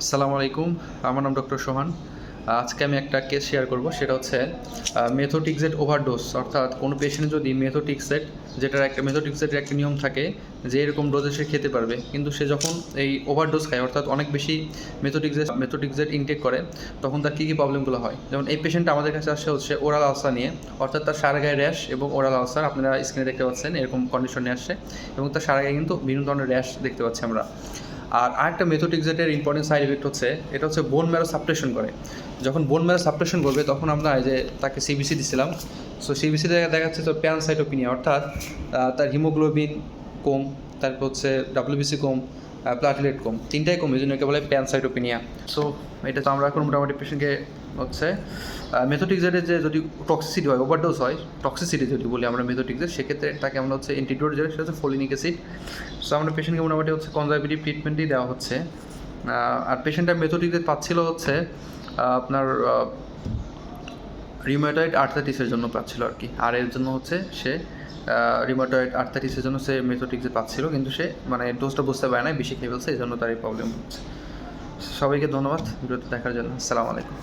আসসালামু আলাইকুম, আমার নাম ডক্টর সোহান। আজকে আমি একটা কেস শেয়ার করব, সেটা হচ্ছে মেথোটিক্সেট ওভারডোজ অর্থাৎ কোনো পেশেন্ট যদি মেথোটিক্সেট যেটার একটা মেথোটিক্সেটের একটা নিয়ম থাকে যে এরকম ডোজে সে খেতে পারবে, কিন্তু সে যখন এই ওভারডোজ খায়, অর্থাৎ অনেক বেশি মেথোটিক্সেট মেথোটিক্সেট ইনটেক করে, তখন তার কী কী প্রবলেমগুলো হয়? যেমন এই পেশেন্ট আমাদের কাছে আসে হচ্ছে ওরাল আলসার নিয়ে, অর্থাৎ তার সারা গায়ে র্যাশ এবং ওরাল আলসার আপনারা স্ক্রিনে দেখতে পাচ্ছেন, এরকম কন্ডিশনে আসছে, এবং তার সারা গায়ে কিন্তু বিভিন্ন ধরনের র্যাশ দেখতে পাচ্ছি আমরা। আর আরেকটা মেথোটিক্সেটের ইম্পর্টেন্ট সাইড ইফেক্ট হচ্ছে, এটা হচ্ছে বোন ম্যারো সাপ্রেশন করে। যখন বোন ম্যারো সাপ্রেশন করবে, তখন আমরা যে তাকে সিবিসি দিছিলাম সো সিবিসি দেখা যাচ্ছে তো প্যানসাইটোপিনিয়া অর্থাৎ তার হিমোগ্লোবিন কম, তারপর হচ্ছে ডাব্লিউবিসি কম প্লাটিলেট কম। তিনটাই কম, এই জন্য একে বলে প্যানসাইটোপিনিয়া সো এটা তো আমরা এখন মোটামুটি পেশেন্টকে হচ্ছে মেথোটিক্সেটের যে যদি টক্সিসিটি হয় ওভারডোজ হয় টক্সিসিটি যদি বলি আমরা মেথোটিক্সের সেক্ষেত্রে তাকে আমরা হচ্ছে অ্যান্টিডোট যেটা সেটা হচ্ছে ফলিনিক অ্যাসিড সো আমরা পেশেন্টকে মোটামুটি হচ্ছে কনজারভেটিভ ট্রিটমেন্টই দেওয়া হচ্ছে। আর পেশেন্টটা মেথোটিক্সের পাচ্ছিল হচ্ছে আপনার রিমোটয়েড আর্থাইটিসের জন্য পাচ্ছিল আর কি। আর এর জন্য হচ্ছে সে রিমোটয়েড আর্থাইটিসের জন্য সে মেথোটিক্সে পাচ্ছিল, কিন্তু সে মানে ডোজটা বুঝতে পারে না বেশি খেয়ে ফেলছে এই জন্য তার এই প্রবলেম হচ্ছে। সবাইকে ধন্যবাদ ভিডিওতে দেখার জন্য। আসসালামু আলাইকুম।